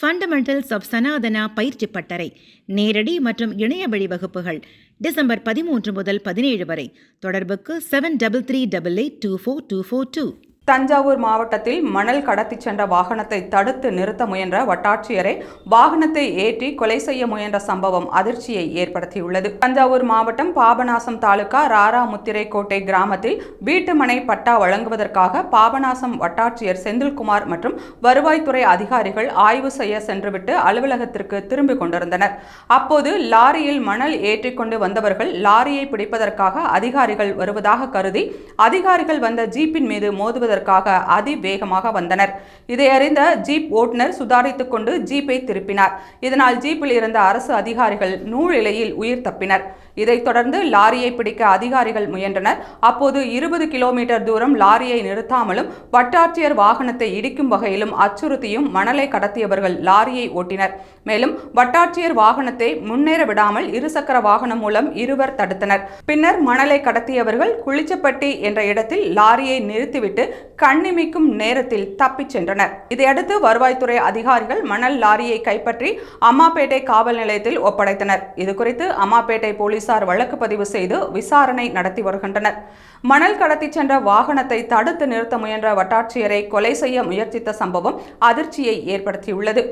Fundamentals of Sanatana பயிற்சி பட்டறை நேரடி மற்றும் இணைய வழி வகுப்புகள் டிசம்பர் பதிமூன்று முதல் பதினேழு வரை. தொடர்புக்கு seven double three double eight two four two four two Thanjavur மாவட்டத்தில் மணல் கடத்திச் சென்ற வாகனத்தை தடுத்து நிறுத்த முயன்ற வட்டாட்சியரை வாகனத்தை ஏற்றி கொலை செய்ய முயன்ற சம்பவம் அதிர்ச்சியை ஏற்படுத்தியுள்ளது. தஞ்சாவூர் மாவட்டம் பாபநாசம் தாலுகா ராராமுத்திரை கோட்டை கிராமத்தில் வீட்டுமனை பட்டா வழங்குவதற்காக பாபநாசம் வட்டாட்சியர் செந்தில்குமார் மற்றும் வருவாய்த்துறை அதிகாரிகள் ஆய்வு செய்ய சென்றுவிட்டு அலுவலகத்திற்கு திரும்பிக் கொண்டிருந்தனர். அப்போது லாரியில் மணல் ஏற்றிக்கொண்டு வந்தவர்கள் லாரியை பிடிப்பதற்காக அதிகாரிகள் வருவதாக கருதி அதிகாரிகள் வந்த ஜீப்பின் மீது மோதுவதற்காக அதிவேகமாக வந்தனர். இதை அறிந்த ஜீப் ஓட்டுநர் சுதாரித்துக் கொண்டு ஜீப்பை திருப்பினார். இதனால் ஜீப்பில் இருந்த அரசு அதிகாரிகள் நூழிலையில் உயிர் தப்பினர். இதைத் தொடர்ந்து லாரியை பிடிக்க அதிகாரிகள் முயன்றனர். அப்போது இருபது கிலோமீட்டர் தூரம் லாரியை நிறுத்தாமலும் வட்டாட்சியர் வாகனத்தை இடிக்கும் வகையிலும் அச்சுறுத்தியும் மணலை கடத்தியவர்கள் லாரியை ஓட்டினர். மேலும் வட்டாட்சியர் வாகனத்தை முன்னேற விடாமல் இருசக்கர வாகனம் மூலம் இருவர் தடுத்தனர். பின்னர் மணலை கடத்தியவர்கள் குளிச்சப்பட்டி என்ற இடத்தில் லாரியை நிறுத்திவிட்டு கண்ணிமைக்கும் நேரத்தில் தப்பிச் சென்றனர். இதையடுத்து வருவாய்த்துறை அதிகாரிகள் மணல் லாரியை கைப்பற்றி அம்மாப்பேட்டை காவல் நிலையத்தில் ஒப்படைத்தனர். இதுகுறித்து அம்மாப்பேட்டை போலீசார் வழக்கு பதிவு செய்து விசாரணை நடத்தி வருகின்றனர். மணல் கடத்தி சென்ற வாகனத்தை தடுத்து நிறுத்த முயன்ற வட்டாட்சியரை கொலை செய்ய முயற்சித்த சம்பவம் அதிர்ச்சியை ஏற்படுத்தியுள்ளது.